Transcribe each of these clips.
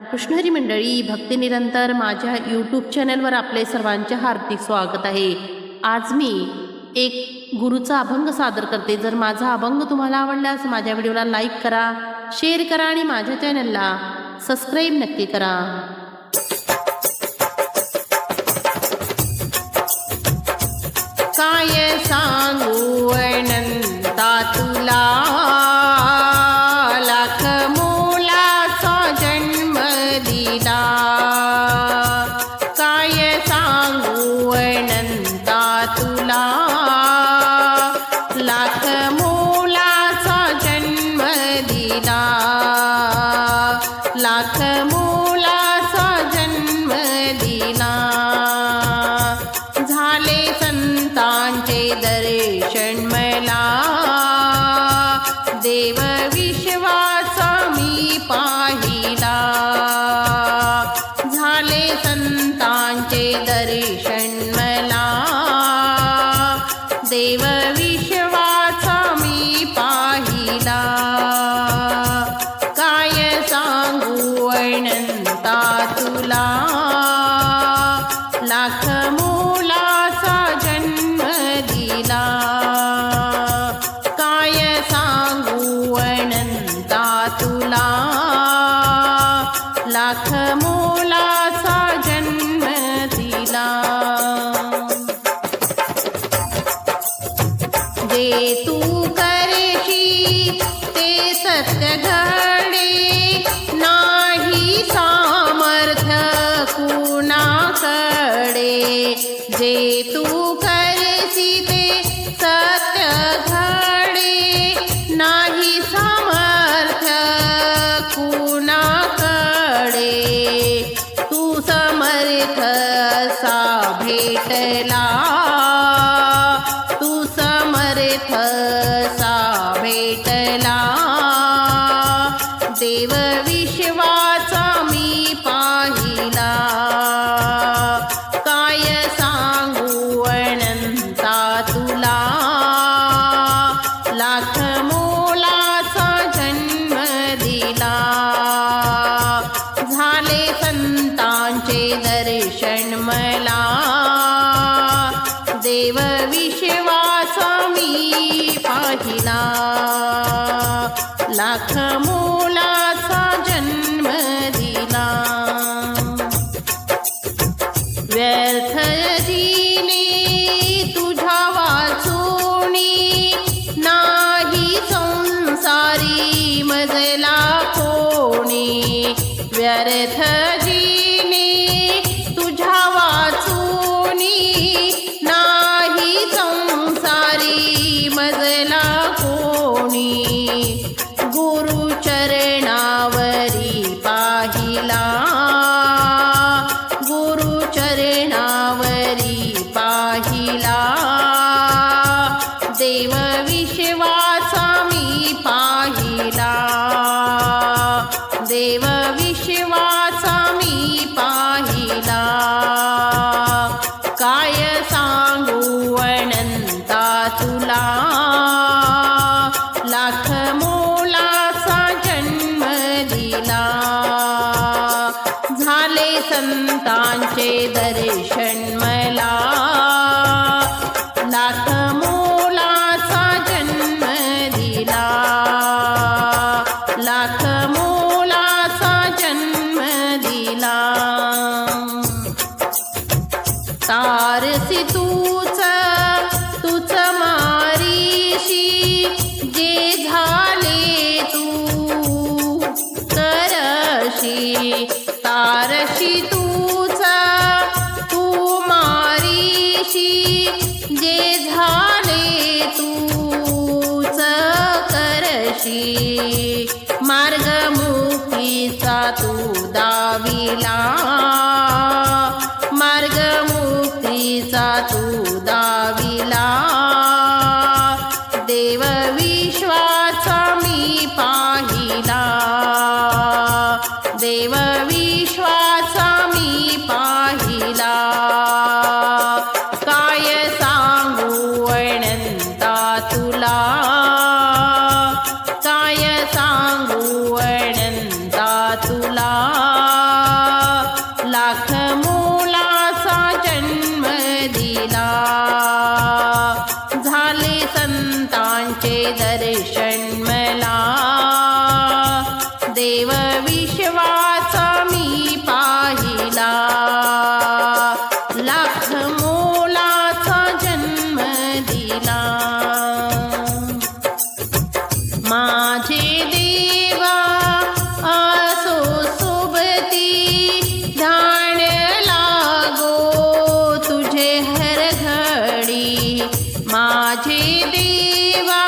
कृष्णहरी मंडळी भक्तिनिरंतर माझ्या यूट्यूब चॅनलवर आपले सर्वांचे हार्दिक स्वागत आहे. आज मी एक गुरुचा अभंग सादर करते. जर माझा अभंग तुम्हाला आवडल्यास माझ्या व्हिडिओला लाईक करा शेअर करा आणि माझ्या चॅनलला सबस्क्राईब नक्की करा. काय सांगू अनंता तुला? दर्शन देव विश्वाचा मी पाहिला. झाले संतांचे दर्शन मला. देव तू करशी ते सत्य घडे. नाही सामर्थ्य कुणाकडे. जे तू करसी ते सत्य घडे. नाही सामर्थ्य कुणाकडे. तू समर्थ असा भेटला. देव विश्वाचा मी पाहिला. काय सांगू अनंता तुला? लाख मोलाचा जन्म दिला. झाले संतांचे दर्शन मला. देव विश्वाचा मी पाहिला. लाख मो it hurt झाले संतांचे दर्शन मला. तसी मार्ग मुक्तीचा तू दाविला. मार्ग मुक्तीचा तू दाविला. देव विश्वाचा मी पाहिला. देव विश्वाचा मी पाहिला. काय सांगू अनंता मोलाचा जन्म दिला। माझे देवा आसो सोबती, ध्यान लागो, तुझे हर घडी। माझे देवा,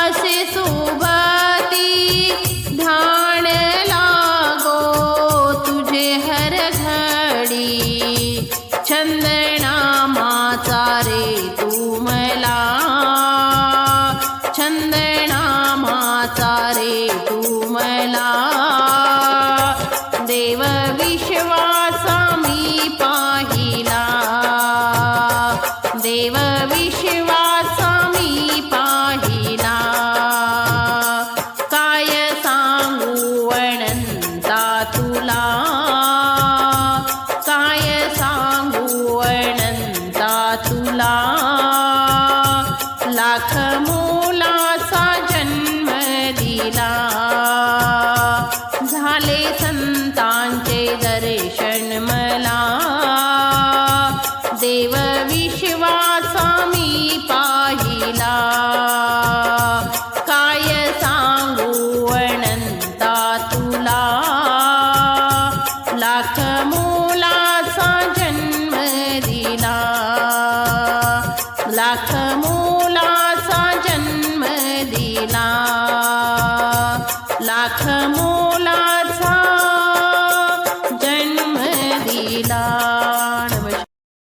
असे सोबती, ध्यान लागो, तुझे हर घडी। and then lakh